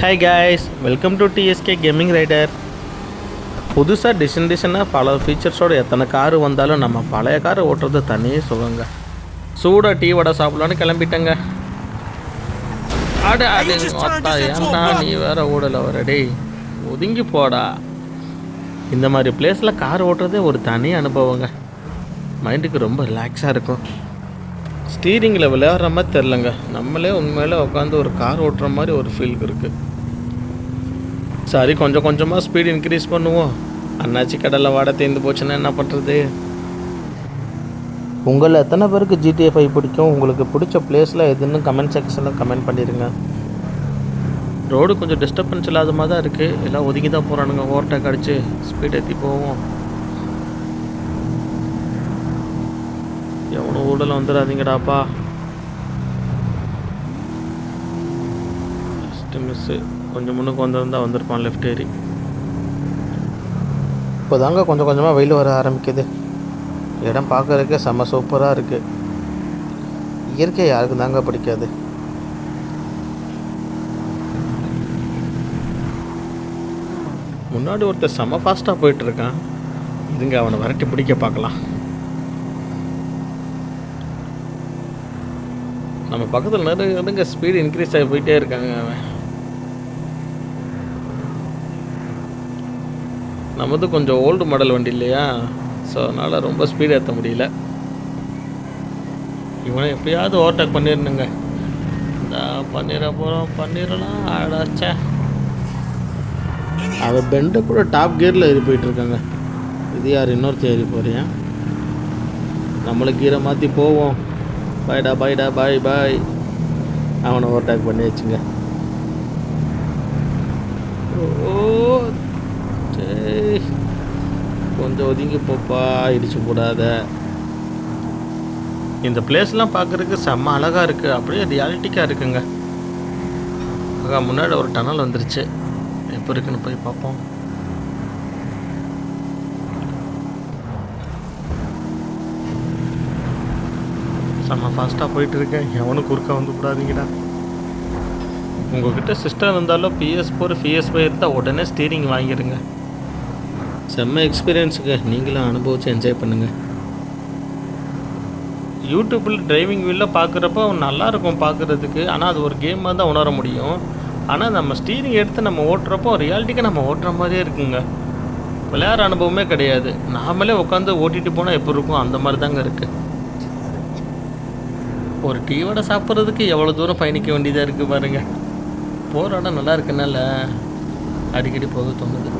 Hi guys welcome to TSK gaming rider புதுசாக design டிசைனாக பல ஃபீச்சர்ஸோட எத்தனை காரு வந்தாலும் நம்ம பழைய காரை ஓட்டுறது தனியே சுகங்க. சூடாக டீ வடை சாப்பிடலான்னு கிளம்பிட்டேங்க. அட அத்தா ஏன்டா நீ வேற ஓடல வர டேய் ஒதுங்கி போடா. இந்த மாதிரி பிளேஸில் கார் ஓட்டுறதே ஒரு தனி அனுபவங்க. மைண்டுக்கு ரொம்ப ரிலாக்ஸாக இருக்கும். ஸ்டீரிங்கில் விளையாடுற மாதிரி தெரிலங்க நம்மளே உண்மையில உட்காந்து ஒரு கார் ஓட்டுற மாதிரி ஒரு ஃபீல் இருக்குது சரி கொஞ்சம் கொஞ்சமாக ஸ்பீட் இன்க்ரீஸ் பண்ணுவோம். அண்ணாச்சி கடலில் வாட தேர்ந்து போச்சுன்னா என்ன பண்ணுறது உங்களில் எத்தனை பேருக்கு ஜிடிஏ ஃபைவ் பிடிக்கும்? உங்களுக்கு பிடிச்ச பிளேஸில் எதுன்னு கமெண்ட் செக்ஷனில் கமெண்ட் பண்ணிடுங்க ரோடு கொஞ்சம் டிஸ்டர்பன்ஸ் இல்லாத மாதிரி தான் இருக்குது எல்லாம் ஒதுங்கி தான் போகிறானுங்க ஓவர்டேக் அடித்து ஸ்பீட் ஏற்றி போவோம். எவனும் ஊடல வந்துடாதீங்கடாப்பா. மிஸ்ஸு கொஞ்சம் முன்னுக்கு வந்திருந்தா வந்திருப்பான் லெஃப்ட் ஏறி. இப்போ தாங்க கொஞ்சம் கொஞ்சமாக வெயில் வர ஆரம்பிக்குது. இடம் பார்க்கறதுக்கு செம்ம சூப்பராக இருக்குது இயற்கை யாருக்கு தாங்க பிடிக்காது. முன்னாடி ஒருத்தர் செம்ம ஃபாஸ்ட்டாக போயிட்டுருக்கான். இதுங்க அவனை விரட்டி பிடிக்க பார்க்கலாம். நம்ம பக்கத்தில் நிறைய இடங்க ஸ்பீடு இன்க்ரீஸ் ஆகி போயிட்டே இருக்காங்க அவன். நமது கொஞ்சம் ஓல்டு மாடல் வண்டி இல்லையா? ஸோ அதனால் ரொம்ப ஸ்பீடு ஏற்ற முடியல. இவனை எப்படியாவது ஓவர்டேக் பண்ணிடணுங்க இந்த பண்ணிட போகிறோம் பண்ணிடலாம் ஆடாச்சே அவன் பெண்டை கூட டாப் கியரில் ஏறி போயிட்டுருக்காங்க இது யார் இன்னொருத்தர் ஏறி போறியா? நம்மளுக்கு கீரை மாற்றி போவோம். பாய்டா பாய்டா பாய் பாய் அவனை ஓவர்டேக் பண்ணி வச்சுங்க ஓ கொஞ்சம் ஒதுங்கி போப்பா இடிச்சு போடாத. இந்த பிளேஸ்லாம் பார்க்குறதுக்கு செம்ம அழகாக இருக்குது அப்படியே ரியாலிட்டிக்காக இருக்குங்க. அக்கா முன்னாடி ஒரு டனல் வந்துருச்சு. எப்போ இருக்குன்னு போய் பார்ப்போம். செம்ம ஃபாஸ்ட்டாக போயிட்டு இருக்கேன் எவனும் குறுக்க வந்து விடாதீங்கடா உங்கள்கிட்ட சிஸ்டம் இருந்தாலும் பிஎஸ் ஃபோர் பிஎஸ் ஃபைவ் இருந்தால் உடனே ஸ்டீரிங் வாங்கிடுங்க செம்ம எக்ஸ்பீரியன்ஸுங்க நீங்களும் அனுபவித்து என்ஜாய் பண்ணுங்கள் யூடியூப்பில் டிரைவிங் வீலில் பார்க்குறப்ப நல்லா இருக்கும் பார்க்குறதுக்கு ஆனால் அது ஒரு கேமாக தான் உணர முடியும். ஆனால் நம்ம ஸ்டீரிங் எடுத்து நம்ம ஓட்டுறப்போ ரியாலிட்டிக்கு நம்ம ஓட்டுற மாதிரியே இருக்குங்க. விளையாடுற அனுபவமே கிடையாது. நாமளே உட்காந்து ஓட்டிகிட்டு போனால் எப்படி இருக்கும்? அந்த மாதிரி தாங்க இருக்குது ஒரு டீ வடை சாப்பிட்றதுக்கு எவ்வளோ தூரம் பயணிக்க வேண்டியதாக இருக்குது பாருங்கள் போகிற இடம் நல்லா இருக்குன்னால அடிக்கடி போக தோணுது.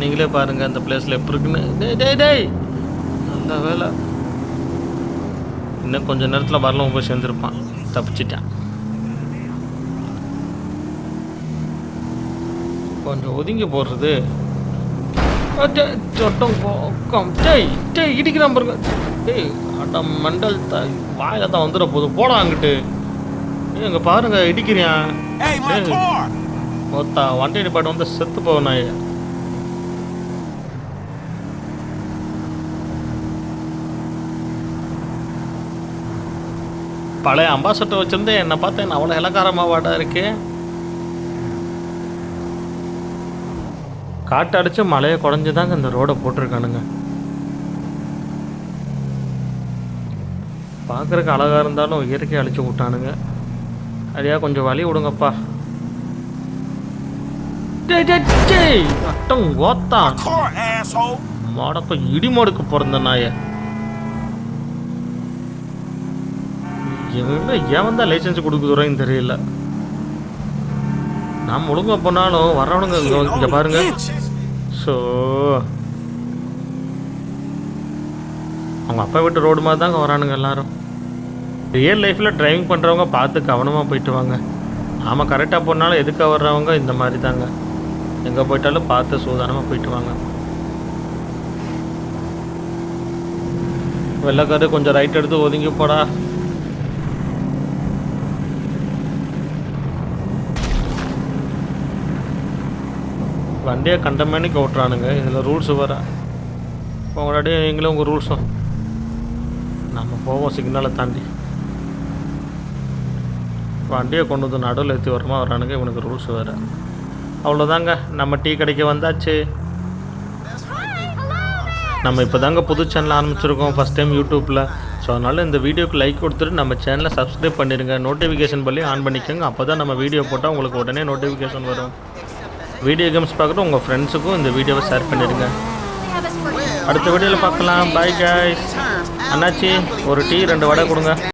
நீங்களே பாருங்கள் அந்த பிளேஸில் எப்படி இருக்குன்னு. டேய் டேய் டேய். நல்ல வேலை. இன்னும் கொஞ்ச நேரத்தில் வரலாம் போய் சேர்ந்துருப்பான் தப்பிச்சிட்டான். கொஞ்சம் ஒதுங்கி போடுறது. சொட்டம் பக்கம். டேய் டேய் இடிக்கிறான் பாருங்க. டேய் அட மண்டல் த வாயில தான் வந்துட போதும் போடா அங்கிட்டு. இங்க பாருங்க car! மொத்தா வண்டி நிப்பாட்டு வந்து செத்து போவனாய் பழைய அம்பாசட்டர் வச்சிருந்தேன் என்னை பார்த்தேன் அவ்வளோ இலக்காரமாவாடா இருக்கு? காட்டு அடிச்சு மழையை குறைஞ்சு தாங்க இந்த ரோடை போட்டிருக்கானுங்க. பார்க்குறக்கு அழகாக இருந்தாலும் இயற்கை அழிச்சு விட்டானுங்க. அதையா கொஞ்சம் வழி விடுங்கப்பா. அட்டம் ஓத்தான் asshole! மாடப்ப இடிமாடுக்கு பிறந்த நாய. என்ன ஏன் தான் லைசன்ஸ் கொடுக்குறோன்னு தெரியல. நாம் ஒழுங்கா போனாலும் வர்றவனுங்க இங்க பாருங்க. ஸோ அவங்க அப்பா வீட்டு ரோடு மாதிரி தாங்க வரானுங்க எல்லாரும். ரியல் லைஃப்பில் டிரைவிங் பண்ணுறவங்க பார்த்து கவனமாக போயிட்டு வாங்க. நாம் கரெக்டாக போனாலும் எதுக்காக வர்றவங்க இந்த மாதிரி தாங்க. எங்கே போயிட்டாலும் பார்த்து சூதானமாக போயிட்டு வாங்க. வெள்ளக்காரு கொஞ்சம் ரைட் எடுத்து ஒதுங்கி போடா. வண்டியை கண்டமேனிக்கு ஓட்டுறானுங்க. இதில் ரூல்ஸ் வர உங்களோடய நீங்களும் உங்கள் ரூல்ஸும் நம்ம போவோம் சிக்னலை தாண்டி. வண்டியை கொண்டு வந்து நடுவில் ஏற்றி வரமா வரானுங்க இவனுக்கு ரூல்ஸ் வேறு. அவ்வளோதாங்க நம்ம டீ கடைக்கு வந்தாச்சு. நம்ம இப்போ தாங்க புது சேனல் ஆரம்பிச்சிருக்கோம் ஃபஸ்ட் டைம் யூடியூப்பில் ஸோ அதனால் இந்த வீடியோக்கு லைக் கொடுத்துட்டு நம்ம சேனலை சப்ஸ்கிரைப் பண்ணிடுங்க நோட்டிஃபிகேஷன் பண்ணி ஆன் பண்ணிக்கோங்க. அப்போ தான் நம்ம வீடியோ போட்டால் உங்களுக்கு உடனே நோட்டிஃபிகேஷன் வரும். வீடியோ கேம்ஸ் பார்க்குற உங்கள் ஃப்ரெண்ட்ஸுக்கும் இந்த வீடியோவை ஷேர் பண்ணிடுங்க. அடுத்த வீடியோவில் பார்க்கலாம். பாய் காய்ஸ் அண்ணாச்சி ஒரு டீ ரெண்டு வடை கொடுங்க.